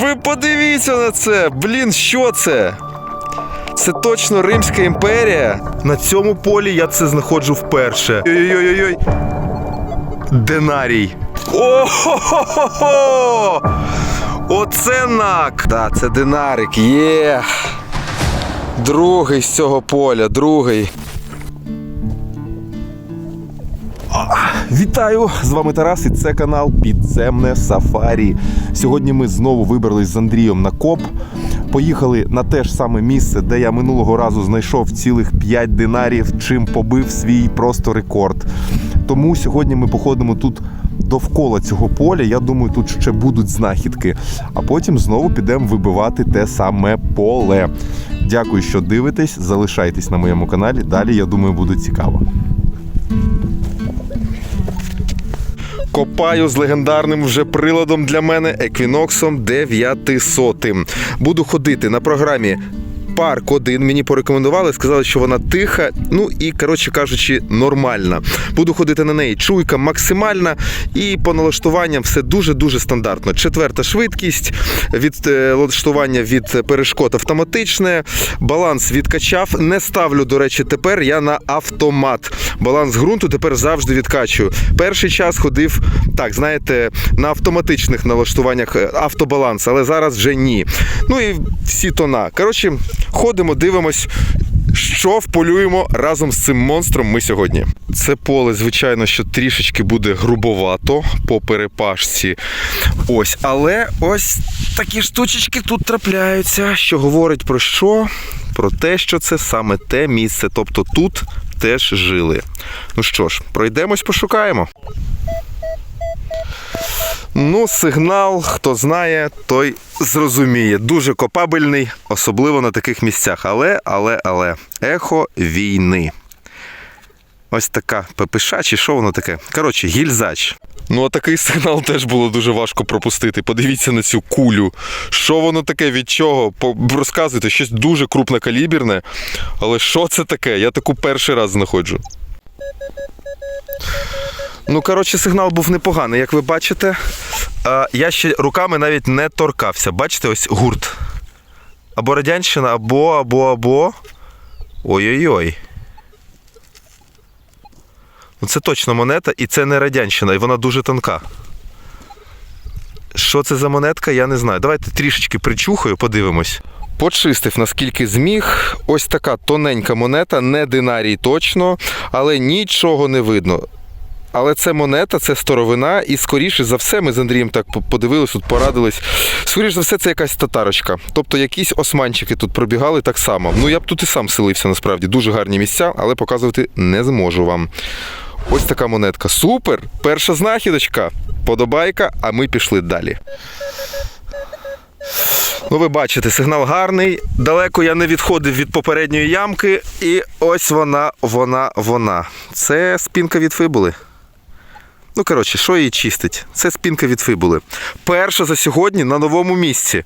Ви подивіться на це! Блін, що це? Це точно Римська імперія. На цьому полі я це знаходжу вперше. Ой-ой-ой. Динарій. О-хо-хо-хо! Оце нак! Да, це динарик, є. Другий з цього поля, другий. Вітаю! З вами Тарас і це канал Підземне Сафарі. Сьогодні ми знову вибрались з Андрієм на коп. Поїхали на те ж саме місце, де я минулого разу знайшов цілих 5 динарів, чим побив свій просто рекорд. Тому сьогодні ми походимо тут довкола цього поля. Я думаю, тут ще будуть знахідки. А потім знову підемо вибивати те саме поле. Дякую, що дивитесь. Залишайтесь на моєму каналі. Далі, я думаю, буде цікаво. Копаю з легендарним вже приладом для мене еквіноксом 900. Буду ходити на програмі. Парк 1 мені порекомендували, сказали, що вона тиха, ну і, коротше кажучи, нормальна. Буду ходити на неї. Чуйка максимальна, і по налаштуванням все дуже-дуже стандартно. Четверта швидкість, від е, від перешкод автоматичне, баланс відкачав. Не ставлю, до речі, тепер я на автомат. Баланс ґрунту тепер завжди відкачую. Перший час ходив, так, знаєте, на автоматичних налаштуваннях е, автобаланс, але зараз вже ні. Ну і всі тона. Коротше, ходимо, дивимось. Що вполюємо разом з цим монстром ми сьогодні? Це поле, звичайно, що трішечки буде грубовато по перепашці. Ось, але ось такі штучечки тут трапляються, що говорить про що? Про те, що це саме те місце. Тобто тут теж жили. Ну що ж, пройдемось, пошукаємо. Ну, сигнал, хто знає, той зрозуміє. Дуже копабельний, особливо на таких місцях. Але, але, але, ехо війни. Ось така ППШ, чи що воно таке? Коротше, гільзач. Ну, а такий сигнал теж було дуже важко пропустити. Подивіться на цю кулю. Що воно таке, від чого? Розказуйте, щось дуже крупнокаліберне. Але що це таке? Я таку перший раз знаходжу. Ну, коротше, сигнал був непоганий, як ви бачите. Я ще руками навіть не торкався. Бачите, ось гурт. Або радянщина, або, або, або. Ой-ой-ой. Ну, це точно монета, і це не радянщина, і вона дуже тонка. Що це за монетка, я не знаю. Давайте трішечки причухаю, подивимось. Почистив наскільки зміг. Ось така тоненька монета, не динарій точно, але нічого не видно. Але це монета, це старовина, і скоріше за все, ми з Андрієм так по- подивились, тут порадились. Скоріше за все, це якась татарочка. Тобто якісь османчики тут пробігали так само. Ну я б тут і сам селився насправді. Дуже гарні місця, але показувати не зможу вам. Ось така монетка. Супер! Перша знахідочка. Подобайка, а ми пішли далі. Ну, ви бачите, сигнал гарний. Далеко я не відходив від попередньої ямки. І ось вона, вона, вона. Це спінка від фибули. Ну, коротше, що її чистить? Це спінка від фибули. Перша за сьогодні на новому місці.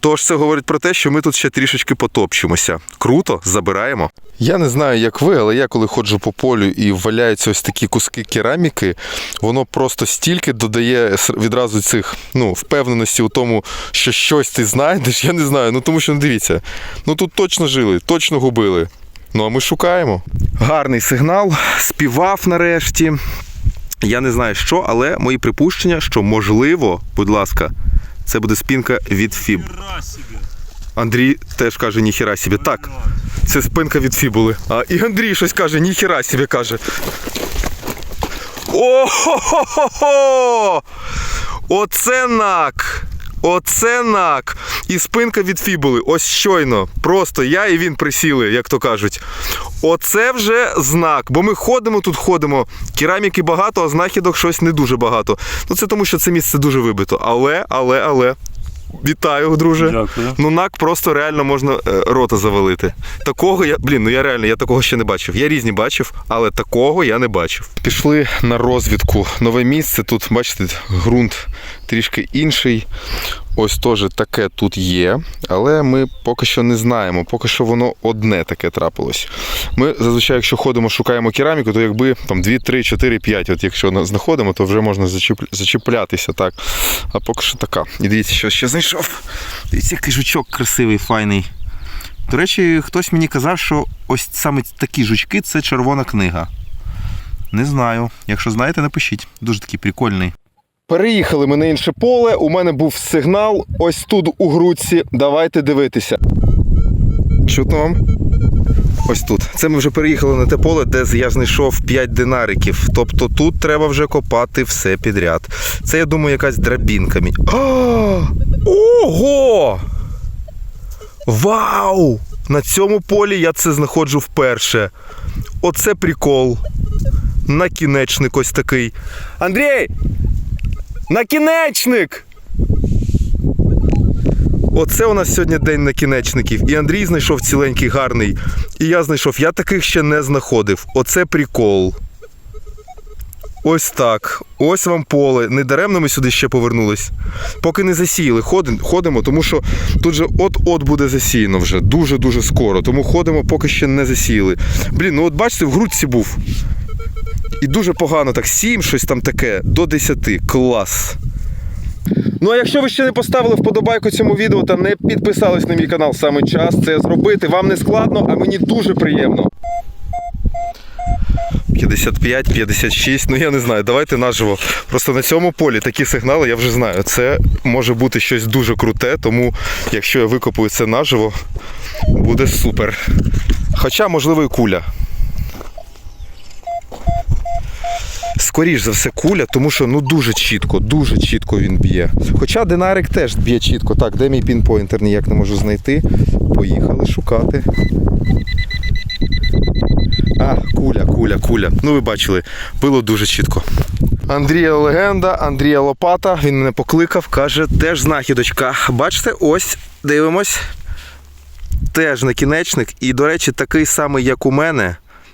Тож це говорить про те, що ми тут ще трішечки потопчемося. Круто, забираємо. Я не знаю, як ви, але я коли ходжу по полю і валяються ось такі куски кераміки, воно просто стільки додає відразу цих ну, впевненості у тому, що щось ти знайдеш. Я не знаю. Ну тому що ну, дивіться, ну тут точно жили, точно губили. Ну а ми шукаємо. Гарний сигнал, співав нарешті. Я не знаю що, але мої припущення, що можливо, будь ласка, це буде спінка від Фіб. Андрій теж каже, ніхіра собі. Так, це спинка від фібули. А і Андрій щось каже, ніхіра собі каже. О-хо-хо-хо! Оце нак! Оце нак! І спинка від фібули. Ось щойно. Просто я і він присіли, як то кажуть. Оце вже знак. Бо ми ходимо тут, ходимо. Кераміки багато, а знахідок щось не дуже багато. Ну це тому, що це місце дуже вибито. Але, але, але. Вітаю, друже. Дякую. Ну, нак просто реально можна е, рота завалити. Такого я, блін, ну я реально я такого ще не бачив. Я різні бачив, але такого я не бачив. Пішли на розвідку. Нове місце. Тут, бачите, ґрунт трішки інший. Ось теж таке тут є, але ми поки що не знаємо, поки що воно одне таке трапилось. Ми зазвичай, якщо ходимо, шукаємо кераміку, то якби там 2, 3, 4, 5, от якщо знаходимо, то вже можна зачіплятися так. А поки що така. І дивіться, що ще знайшов. Дивіться, який жучок красивий, файний. До речі, хтось мені казав, що ось саме такі жучки це червона книга. Не знаю. Якщо знаєте, напишіть. Дуже такий прикольний. Переїхали ми на інше поле. У мене був сигнал ось тут у грудці. Давайте дивитися. Чутно вам? Ось тут. Це ми вже переїхали на те поле, де я знайшов 5 динариків. Тобто тут треба вже копати все підряд. Це, я думаю, якась драбінка. А! Ого! Вау! На цьому полі я це знаходжу вперше. Оце прикол. Накінечник ось такий. Андрій! Накінечник! Оце у нас сьогодні день накінечників. І Андрій знайшов ціленький гарний. І я знайшов. Я таких ще не знаходив. Оце прикол. Ось так. Ось вам поле. Недаремно ми сюди ще повернулись. Поки не засіяли, ходимо, тому що тут же от-от буде засіяно вже. Дуже-дуже скоро. Тому ходимо, поки ще не засіяли. Блін, ну от бачите, в грудці був. І дуже погано, так 7, щось там таке, до 10. Клас. Ну а якщо ви ще не поставили вподобайку цьому відео та не підписались на мій канал, саме час це зробити. Вам не складно, а мені дуже приємно. 55, 56, ну я не знаю, давайте наживо. Просто на цьому полі такі сигнали я вже знаю. Це може бути щось дуже круте, тому якщо я викопаю це наживо, буде супер. Хоча, можливо, і куля. Скоріш за все, куля, тому що ну дуже чітко, дуже чітко він б'є. Хоча динарик теж б'є чітко. Так, де мій пінпойнтер ніяк не можу знайти. Поїхали шукати. А, куля, куля, куля. Ну ви бачили, було дуже чітко. Андрія легенда, Андрія Лопата. Він мене покликав, каже, теж знахідочка. Бачите, ось, дивимось. Теж накінечник. І, до речі, такий самий, як у мене,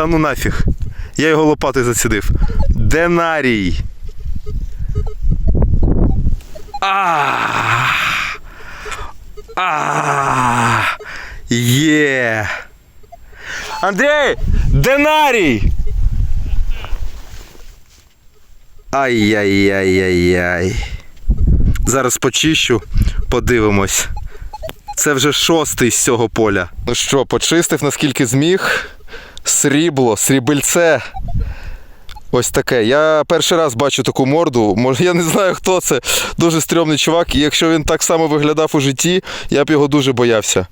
Та ну нафіг. Лопати зацідив. Динарій. А. Є. Андрій! Динарій! Ай-яй-яй-яй-яй. Зараз почищу, подивимось. Це вже шостий з цього поля. Ну що, почистив наскільки зміг. Срібло, срібельце. Ось таке. Я перший раз бачу таку морду. Може, я не знаю, хто це. Дуже стрьомний чувак. І якщо він так само виглядав у житті, я б його дуже боявся.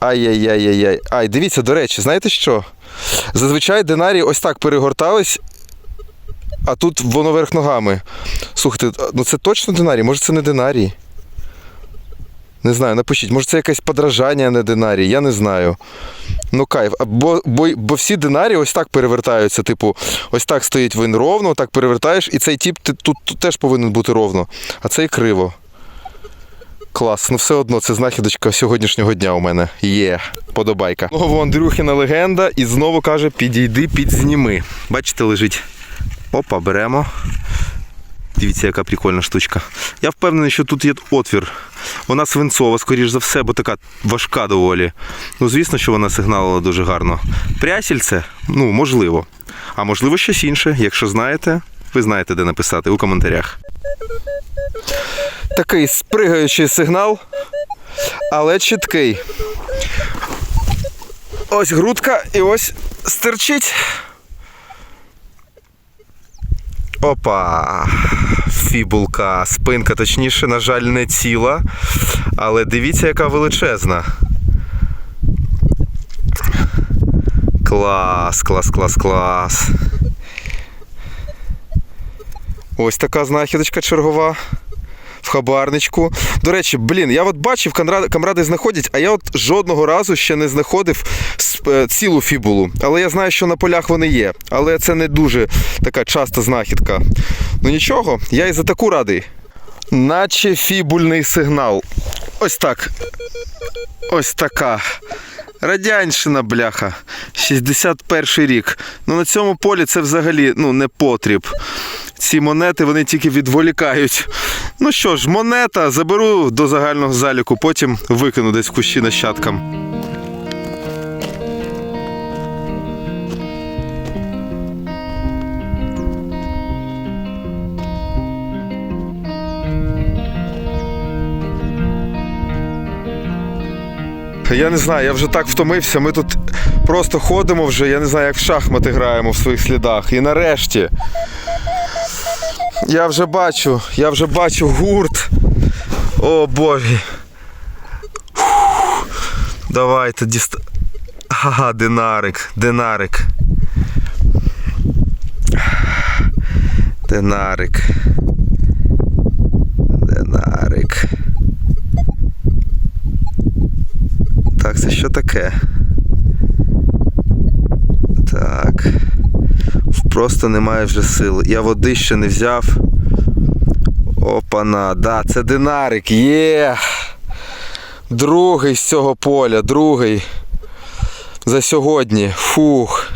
Ай-яй-яй-яй-яй. Ай, дивіться, до речі, знаєте що? Зазвичай динарії ось так перегортались, а тут воно верх ногами. Слухайте, ну це точно динарій? Може це не динарій? Не знаю, напишіть, може це якесь подражання, а не динарій, я не знаю. Ну кайф. Бо, бо, бо всі динарії ось так перевертаються. Типу, ось так стоїть він ровно, так перевертаєш, і цей тіп ти, тут, тут теж повинен бути ровно, а цей криво. Клас, ну все одно це знахідочка сьогоднішнього дня у мене. Є, подобайка. Знову Андрюхіна легенда і знову каже: підійди, підзніми. Бачите, лежить. Опа, беремо. Дивіться, яка прикольна штучка. Я впевнений, що тут є отвір. Вона свинцова, скоріш за все, бо така важка доволі. Ну, звісно, що вона сигналила дуже гарно. Прясільце? Ну, можливо. А можливо, щось інше. Якщо знаєте, ви знаєте, де написати у коментарях. Такий спригаючий сигнал, але чіткий. Ось грудка і ось стерчить. Опа! Фібулка, спинка, точніше, на жаль, не ціла. Але дивіться, яка величезна. Клас, клас, клас, клас. Ось така знахідочка чергова. Хабарничку. До речі, блін, я от бачив, камради знаходять, а я от жодного разу ще не знаходив е, цілу фібулу. Але я знаю, що на полях вони є. Але це не дуже така часта знахідка. Ну нічого, я і за таку радий. Наче фібульний сигнал. Ось так. Ось така. Радянщина, бляха. 61 рік. Ну на цьому полі це взагалі ну, не потріб. Ці монети вони тільки відволікають. Ну що ж, монета заберу до загального заліку, потім викину десь кущі нащадкам. Я не знаю, я вже так втомився. Ми тут просто ходимо вже, я не знаю, як в шахмати граємо в своїх слідах. І нарешті. Я вже бачу, я вже бачу гурт. О боже. Давайте діста. Ага, динарик, динарик. Динарик. Так, це що таке? Так. Просто немає вже сил. Я води ще не взяв. Опана, да, це динарик. Є. Другий з цього поля, другий. За сьогодні. Фух.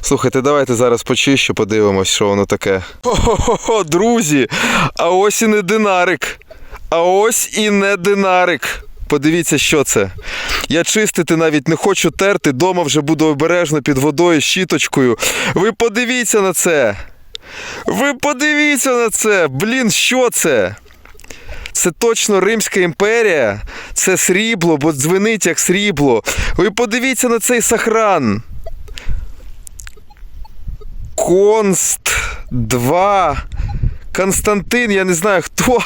Слухайте, давайте зараз почищу, подивимось, що воно таке. Хо-хо-хо, друзі! А ось і не динарик. А ось і не динарик. Подивіться, що це. Я чистити навіть не хочу терти, дома вже буду обережно під водою, щіточкою. Ви подивіться на це. Ви подивіться на це. Блін, що це? Це точно Римська імперія. Це срібло, бо дзвенить як срібло. Ви подивіться на цей сахран. Конст 2. Константин, я не знаю хто.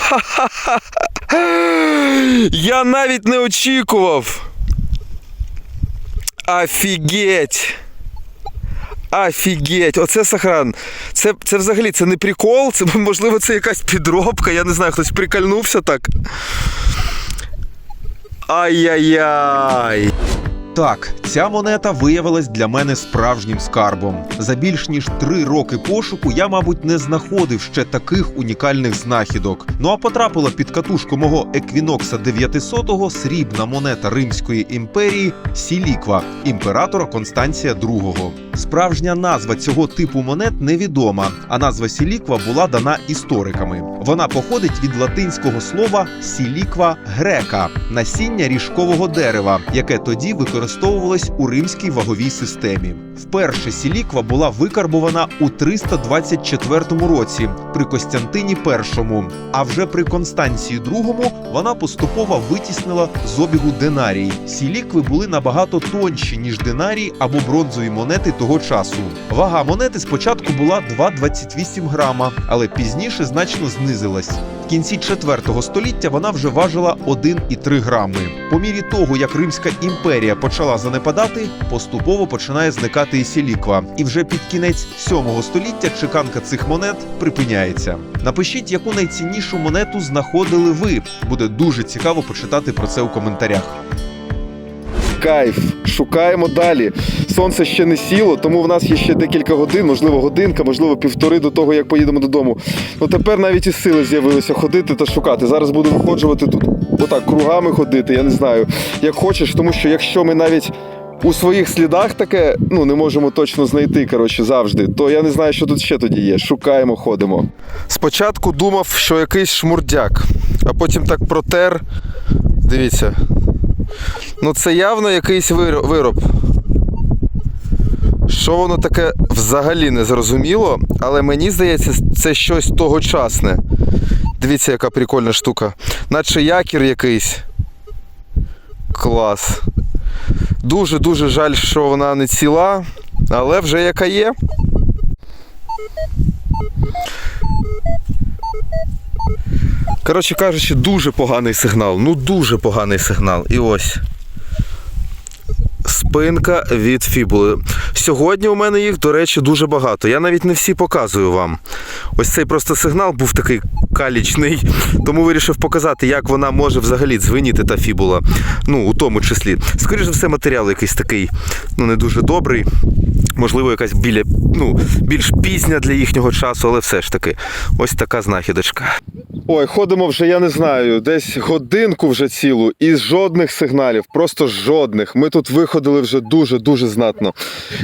Я навіть не очікував. Офігеть. Офігеть, оце сахран. Це, це взагалі це не прикол, це можливо це якась підробка, я не знаю, хтось прикольнувся так. Ай-яй-яй. Так, ця монета виявилась для мене справжнім скарбом. За більш ніж три роки пошуку я, мабуть, не знаходив ще таких унікальних знахідок. Ну а потрапила під катушку мого еквінокса 900-го срібна монета Римської імперії Сіліква імператора Констанція II. Справжня назва цього типу монет невідома, а назва Сіліква була дана істориками. Вона походить від латинського слова сіліква грека насіння ріжкового дерева, яке тоді використовувалось у римській ваговій системі. Вперше сіліква була викарбована у 324 році при Костянтині І, а вже при Констанції II вона поступово витіснила з обігу динарій. Сілікви були набагато тонші, ніж динарії або бронзові монети того часу. Вага монети спочатку була 2,28 грама, але пізніше значно знизилась. Кінці 4 століття вона вже важила 1,3 грами. По мірі того, як Римська імперія почала занепадати, поступово починає зникати і сіліква. І вже під кінець 7 століття чеканка цих монет припиняється. Напишіть, яку найціннішу монету знаходили ви. Буде дуже цікаво почитати про це у коментарях. Кайф, шукаємо далі. Сонце ще не сіло, тому в нас є ще декілька годин, можливо, годинка, можливо, півтори до того, як поїдемо додому. Ну тепер навіть і сили з'явилися ходити та шукати. Зараз буду виходжувати тут, отак, кругами ходити, я не знаю, як хочеш, тому що якщо ми навіть. У своїх слідах таке ну не можемо точно знайти, коротше, завжди. То я не знаю, що тут ще тоді є. Шукаємо, ходимо. Спочатку думав, що якийсь шмурдяк, а потім так протер. Дивіться, Ну, це явно якийсь вироб. Що воно таке взагалі не зрозуміло, але мені здається, це щось тогочасне. Дивіться, яка прикольна штука. Наче якір якийсь. Клас. Дуже-дуже жаль, що вона не ціла, але вже яка є. Коротше кажучи, дуже поганий сигнал. Ну дуже поганий сигнал. І ось. спинка від фібули. Сьогодні у мене їх, до речі, дуже багато. Я навіть не всі показую вам. Ось цей просто сигнал був такий калічний, тому вирішив показати, як вона може взагалі дзвеніти та фібула. Ну, у тому числі. Скоріше за все, матеріал якийсь такий, ну не дуже добрий. Можливо, якась біля, ну, більш пізня для їхнього часу, але все ж таки, ось така знахідочка. Ой, ходимо вже, я не знаю, десь годинку вже цілу, і жодних сигналів, просто жодних. Ми тут виходили вже дуже-дуже знатно.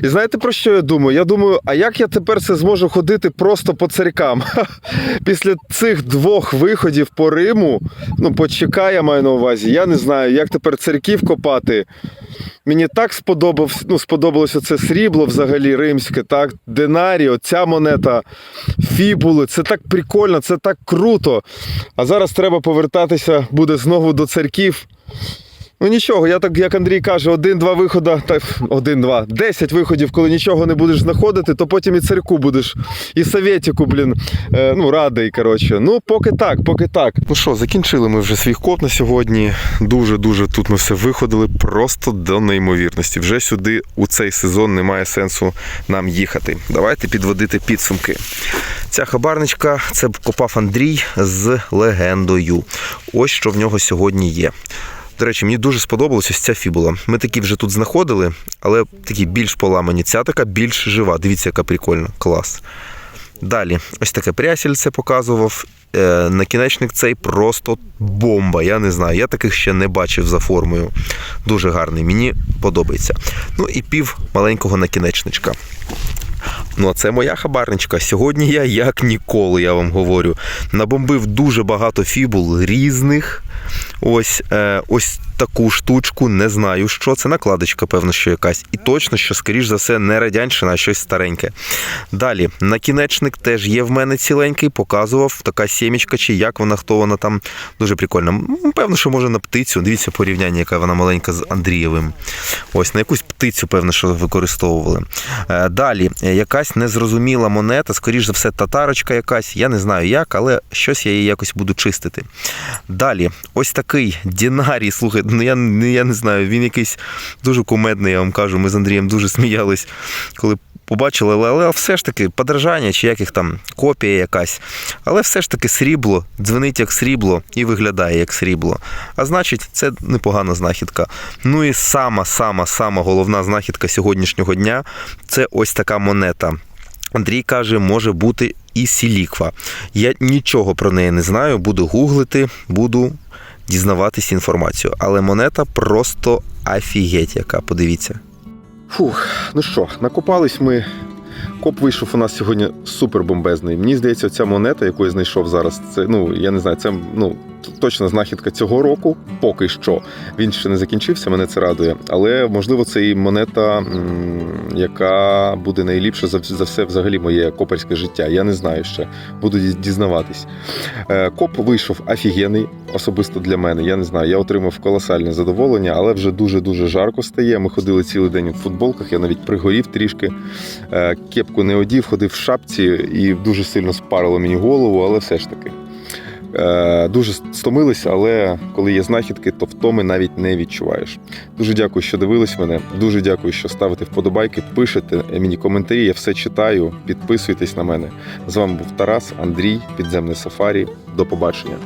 І знаєте про що я думаю? Я думаю, а як я тепер це зможу ходити просто по царькам? Після цих двох виходів по Риму, ну, по ЧК я маю на увазі, я не знаю, як тепер царьків копати. Мені так сподобав, ну, сподобалося це срібло взагалі римське, так, динарі, оця монета, фібули. Це так прикольно, це так круто. А зараз треба повертатися буде знову до царьків. Ну нічого, я так, як Андрій каже, один-два виходи, та один-два, десять виходів, коли нічого не будеш знаходити, то потім і царьку будеш, і совєтіку, блін, е, ну, радий, коротше. Ну, поки так, поки так. Ну що, закінчили ми вже свій коп на сьогодні. Дуже-дуже тут ми все виходили просто до неймовірності. Вже сюди у цей сезон немає сенсу нам їхати. Давайте підводити підсумки. Ця хабарничка це копав Андрій з легендою. Ось що в нього сьогодні є. До речі, мені дуже сподобалася ця фібула. Ми такі вже тут знаходили, але такі більш поламані. Ця така більш жива. Дивіться, яка прикольна. Клас. Далі, ось таке прясільце показував. Е, накінечник цей просто бомба. Я не знаю. Я таких ще не бачив за формою. Дуже гарний, мені подобається. Ну і пів маленького накінечничка. Ну, а це моя хабарничка. Сьогодні я як ніколи, я вам говорю. Набомбив дуже багато фібул різних. Ось е, ось таку штучку, не знаю, що це. Накладочка, певно, що якась. І точно, що, скоріш за все, не радянщина, а щось стареньке. Далі, накінечник теж є в мене ціленький, показував така сімечка, чи як вона, хто вона там. Дуже прикольна. Певно, що може на птицю. Дивіться порівняння, яка вона маленька з Андрієвим. Ось на якусь птицю, певно, що використовували. Е, Далі, е, якась незрозуміла монета, скоріш за все, татарочка якась. Я не знаю як, але щось я її якось буду чистити. Далі, ось такий Дінарій, слухай, ну я, ну, я не знаю, він якийсь дуже кумедний, я вам кажу. Ми з Андрієм дуже сміялись, коли побачили, але, але все ж таки подержання чи яких там копія якась. Але все ж таки срібло, дзвенить як срібло і виглядає як срібло. А значить, це непогана знахідка. Ну і сама, сама, сама головна знахідка сьогоднішнього дня це ось така монета. Андрій каже, може бути і сіліква. Я нічого про неї не знаю, буду гуглити, буду дізнаватись інформацію. Але монета просто афігеть, яка, подивіться. Фух, ну що, накопались ми. Коп вийшов у нас сьогодні супер бомбезний. Мені здається, ця монета, яку я знайшов зараз, це ну я не знаю, це ну точно знахідка цього року. Поки що він ще не закінчився, мене це радує. Але можливо, це і монета, яка буде найліпше за, за все взагалі моє коперське життя. Я не знаю ще. Буду діз- дізнаватись. Е, Коп вийшов офігенний, особисто для мене. Я не знаю. Я отримав колосальне задоволення, але вже дуже дуже жарко стає. Ми ходили цілий день у футболках. Я навіть пригорів трішки. Е, Кепку не одів, ходив в шапці і дуже сильно спарило мені голову, але все ж таки. Е, Дуже стомилися, але коли є знахідки, то втоми навіть не відчуваєш. Дуже дякую, що дивились мене. Дуже дякую, що ставите вподобайки, пишете мені коментарі. Я все читаю. Підписуйтесь на мене. З вами був Тарас, Андрій, підземне сафарі. До побачення.